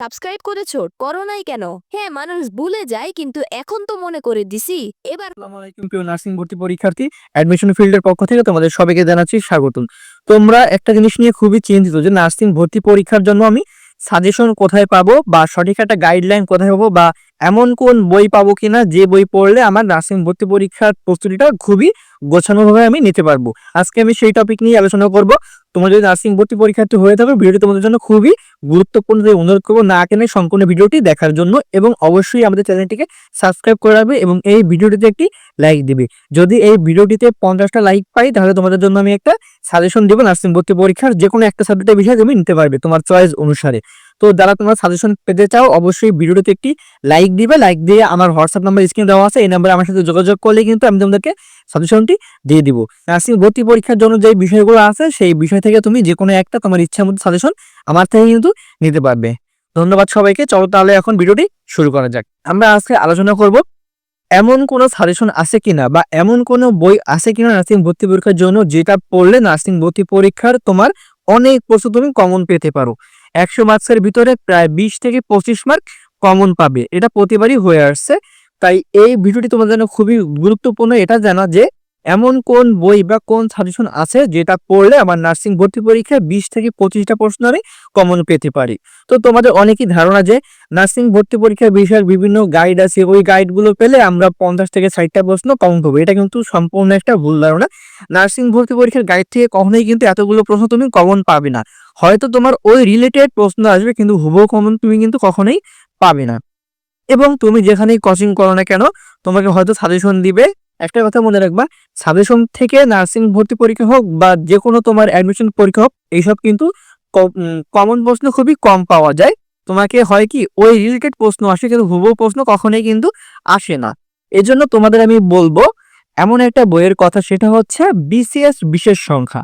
Subscribe করেছ? করো নাই কেন? হ্যাঁ মানুষ ভুলে যায়, কিন্তু এখন তো মনে করে দিছি। এবার আলাইকুম, প্রিয় নার্সিং ভর্তি পরীক্ষার্থী। অ্যাডমিশন ফিল্ডের পক্ষ থেকে তোমাদের সবাইকে জানাচ্ছি স্বাগতম। তোমরা একটা জিনিস নিয়ে খুবই চিন্তিত যে নার্সিং ভর্তি পরীক্ষার জন্য আমি সাজেশন কোথায় পাবো বা সঠিক একটা গাইডলাইন কোথায় পাবো বা এমন কোন বই পাবো কিনা? যে বই পড়লে আমার নার্সিং ভর্তি পরীক্ষার প্রস্তুতিটা খুবই গোছানোভাবে আমি নিতে পারব। আজকে আমি সেই টপিক নিয়ে আলোচনা করব। তোমরা যদি নার্সিং ভর্তি পরীক্ষার্থী হয়ে থাকো ভিডিওটি তোমাদের জন্য খুবই গুরুত্বপূর্ণ, তাই অনুরোধ করব না কেনে সম্পূর্ণ ভিডিওটি দেখার জন্য এবং অবশ্যই আমাদের চ্যানেলটিকে সাবস্ক্রাইব করে রাখবে এবং এই ভিডিওটিতে একটি লাইক দিবে। যদি এই ভিডিওটিতে পঞ্চাশটা লাইক পাই, তাহলে তোমাদের জন্য আমি একটা সাজেশন দিব নার্সিং ভর্তি পরীক্ষার যে কোনো একটা সাবজেক্টের বিষয়ে তুমি নিতে পারবে তোমার চয়েস অনুসারে। তো যারা তোমার সাজেশন পেতে চাও, অবশ্যই ভিডিওটিতে একটি লাইক দিবে। লাইক দিয়ে আমার হোয়াটসঅ্যাপ নাম্বার স্ক্রিন দেওয়া আছে, এই নাম্বারে আমার সাথে যোগাযোগ করলে কিন্তু আমি তোমাদেরকে সাজেশনটি দিয়ে দিব। নার্সিং ভর্তি পরীক্ষার জন্য যে বিষয়গুলো আছে, সেই বিষয় থেকে তুমি যে কোনো একটা তোমার ইচ্ছা মতো সাজেশন আমার থেকে কিন্তু নিতে পারবে। ধন্যবাদ সবাইকে। চলো তাহলে এখন ভিডিওটি শুরু করা যাক। আমরা আজকে আলোচনা করব, এমন কোনো সাজেশন আছে কিনা বা এমন কোনো বই আছে কিনা নার্সিং ভর্তি পরীক্ষার জন্য যেটা পড়লে নার্সিং ভর্তি পরীক্ষার তোমার অনেক প্রশ্ন তুমি কমন পেতে পারো। একশো মার্কসের ভিতরে প্রায় বিশ থেকে পঁচিশ মার্ক কমন পাবে। এটা প্রতিবারই হয়ে আসছে। তাই এই ভিডিওটি তোমার জন্য খুবই গুরুত্বপূর্ণ। এটা জানা যে এমন কোন বই বা কোন সাজেশন আছে যেটা পড়লে আমার নার্সিং ভর্তি পরীক্ষায় বিশ থেকে পঁচিশটা প্রশ্ন আমি কমন পেতে পারি? তো তোমাদের অনেকই ধারণা যে নার্সিং ভর্তি পরীক্ষার বিষয়ের বিভিন্ন গাইড আছে, ওই গাইডগুলো পেলে আমরা পঞ্চাশ থেকে ষাটটা প্রশ্ন কমন পাবো এটা কিন্তু সম্পূর্ণ একটা ভুল ধারণা। নার্সিং ভর্তি পরীক্ষার গাইড থেকে কখনোই কিন্তু এতগুলো প্রশ্ন তুমি কমন পাবে না। হয়তো তোমার ওই রিলেটেড প্রশ্ন আসবে, কিন্তু হুবহু কমন তুমি কিন্তু কখনোই পাবে না। এবং তুমি যেখানেই কোচিং করো না কেন, তোমাকে হয়তো সাজেশন দিবে একটা কথা মনে রাখবা সাজেশন থেকে নার্সিং ভর্তি পরীক্ষা হোক বা যে কোনো তোমার অ্যাডমিশন পরীক্ষা হোক, এইসব কিন্তু কমন প্রশ্ন খুবই কম পাওয়া যায়। তোমাকে হয় কি, ওই রিলেটেড প্রশ্ন আসে কিন্তু হুবহু প্রশ্ন কখনোই কিন্তু আসে না। এজন্য তোমাদের আমি বলব, এমন একটা বইয়ের কথা, সেটা হচ্ছে বিসিএস বিশেষ সংখ্যা।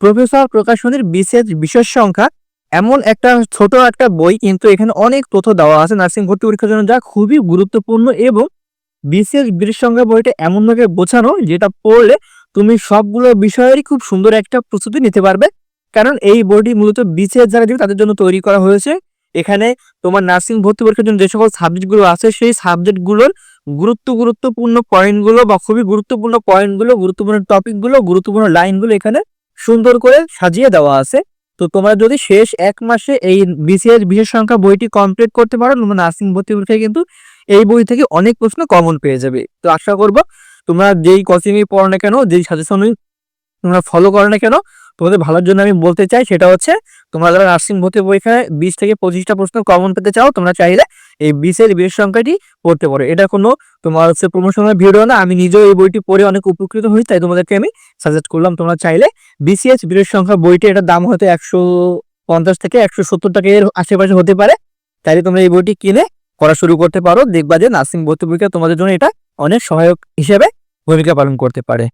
প্রফেসর প্রকাশনীর বিসিএস বিশেষ সংখ্যা, এমন একটা ছোট একটা বই কিন্তু এখানে অনেক তথ্য দেওয়া আছে নার্সিং ভর্তি পরীক্ষার জন্য, যা খুবই গুরুত্বপূর্ণ এবং বিশেষ সংখ্যা বইটা এমনভাবে বোঝানো যেটা পড়লে তুমি সবগুলো বিষয়েরই খুব সুন্দর একটা প্রস্তুতি নিতে পারবে। কারণ এই বইটি মূলত বিসিএস যারা দিবে তাদের জন্য তৈরি করা হয়েছে। এখানে তোমার নার্সিং ভর্তি পরীক্ষার জন্য যে সকল সাবজেক্টগুলো আছে সেই সাবজেক্টগুলোর গুরুত্ব গুরুত্বপূর্ণ পয়েন্টগুলো বা খুবই গুরুত্বপূর্ণ পয়েন্টগুলো, গুরুত্বপূর্ণ টপিকগুলো, গুরুত্বপূর্ণ লাইনগুলো এখানে সুন্দর করে সাজিয়ে দেওয়া আছে। তো তোমরা যদি শেষ এক মাসে এই বিসিএস বিশেষ সংখ্যা বইটি কমপ্লিট করতে পারো, তোমরা নার্সিং ভর্তি পরীক্ষায় কিন্তু এই বই থেকে অনেক প্রশ্ন কমন পেয়ে যাবে। তো আশা করব তোমরা যেই কোচিংয়ে পড়ো না কেন, যেই সাজেশন তোমরা ফলো করো না কেন, তোমাদের ভালোর জন্য আমি বলতে চাই, সেটা হচ্ছে তোমরা যারা নার্সিং ভর্তি পরীক্ষায় বিশ থেকে পঁচিশটা প্রশ্ন কমন পেতে চাও, তোমরা চাইলে এই বিশের বিশেষ সংখ্যাটি পড়তে পারো। এটা কোনো তোমার হচ্ছে প্রমোশনাল ভিডিও না, আমি নিজেও এই বইটি পড়ে অনেক উপকৃত হই, তাই তোমাদেরকে আমি সাজেস্ট করলাম। তোমরা চাইলে বিসিএস বিশেষ সংখ্যা বইটি, এটার দাম হয়তো একশো পঞ্চাশ থেকে একশো সত্তর টাকা এর আশেপাশে হতে পারে। তাইলে তোমরা এই বইটি কিনে পড়া শুরু করতে পারো। দেখবা যে নার্সিং ভর্তি পরীক্ষা তোমাদের জন্য এটা অনেক সহায়ক হিসেবে ভূমিকা পালন করতে পারে।